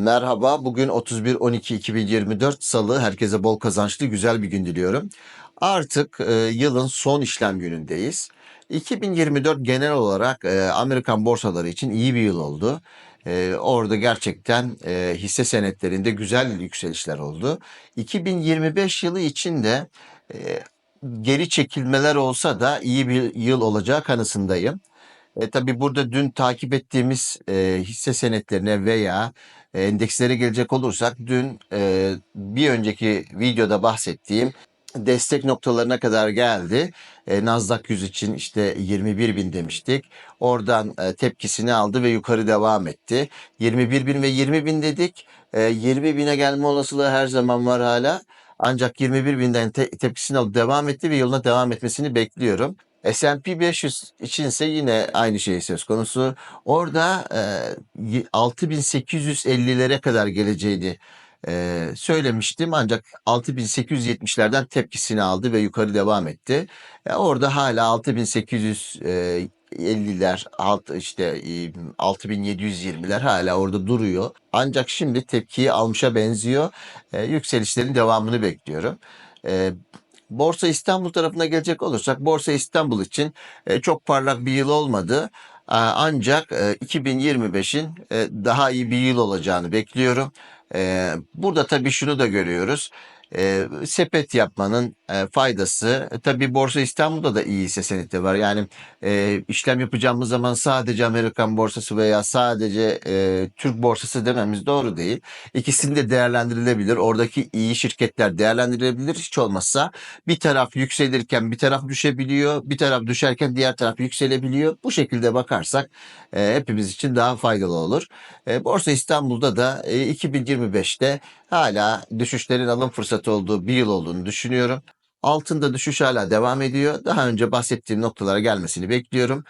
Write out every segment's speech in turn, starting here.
Merhaba, bugün 31-12-2024 Salı. Herkese bol kazançlı güzel bir gün diliyorum. Artık e, yılın son işlem günündeyiz. 2024 genel olarak e, Amerikan borsaları için iyi bir yıl oldu. E, orada gerçekten e, hisse senetlerinde güzel yükselişler oldu. 2025 yılı için de e, geri çekilmeler olsa da iyi bir yıl olacağı kanısındayım. E, tabii burada dün takip ettiğimiz e, hisse senetlerine veya e, endekslere gelecek olursak dün e, bir önceki videoda bahsettiğim destek noktalarına kadar geldi. E, Nasdaq 100 için işte 21 bin demiştik. Oradan e, tepkisini aldı ve yukarı devam etti. 21 bin ve 20 bin dedik. E, 20 bine gelme olasılığı her zaman var hala. Ancak 21 binden te- tepkisini alıp devam etti ve yoluna devam etmesini bekliyorum. S&P 500 içinse yine aynı şey söz konusu. Orada e, 6850'lere kadar geleceğini e, söylemiştim ancak 6870'lerden tepkisini aldı ve yukarı devam etti. E, orada hala 6850'ler alt işte e, 6720'ler hala orada duruyor. Ancak şimdi tepkiyi almışa benziyor. E, yükselişlerin devamını bekliyorum. E, Borsa İstanbul tarafına gelecek olursak Borsa İstanbul için e, çok parlak bir yıl olmadı. E, Ancak e, 2025'in e, daha iyi bir yıl olacağını bekliyorum. E, Burada tabii şunu da görüyoruz. E, sepet yapmanın e, faydası e, tabii Borsa İstanbul'da da iyi hisse senedi var. Yani e, işlem yapacağımız zaman sadece Amerikan borsası veya sadece e, Türk borsası dememiz doğru değil. İkisini de değerlendirilebilir. Oradaki iyi şirketler değerlendirilebilir. Hiç olmazsa bir taraf yükselirken bir taraf düşebiliyor. Bir taraf düşerken diğer taraf yükselebiliyor. Bu şekilde bakarsak e, hepimiz için daha faydalı olur. E, Borsa İstanbul'da da e, 2025'te hala düşüşlerin alım fırsatı olduğu bir yıl olduğunu düşünüyorum. Altında düşüş hala devam ediyor. Daha önce bahsettiğim noktalara gelmesini bekliyorum.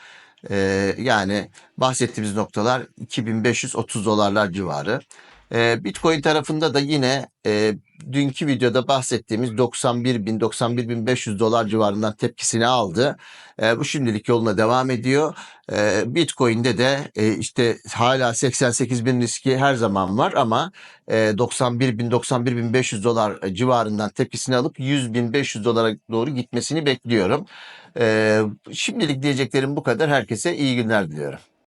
Ee, yani bahsettiğimiz noktalar 2530 dolarlar civarı. Ee, Bitcoin tarafında da yine e, dünkü videoda bahsettiğimiz 91 bin 91 bin 500 dolar civarından tepkisini aldı. E, bu şimdilik yoluna devam ediyor. E, Bitcoin'de de e, işte hala 88 bin riski her zaman var ama e, 91 bin 91 bin 500 dolar civarından tepkisini alıp 100 bin 500 dolara doğru gitmesini bekliyorum. E, şimdilik diyeceklerim bu kadar. Herkese iyi günler diliyorum.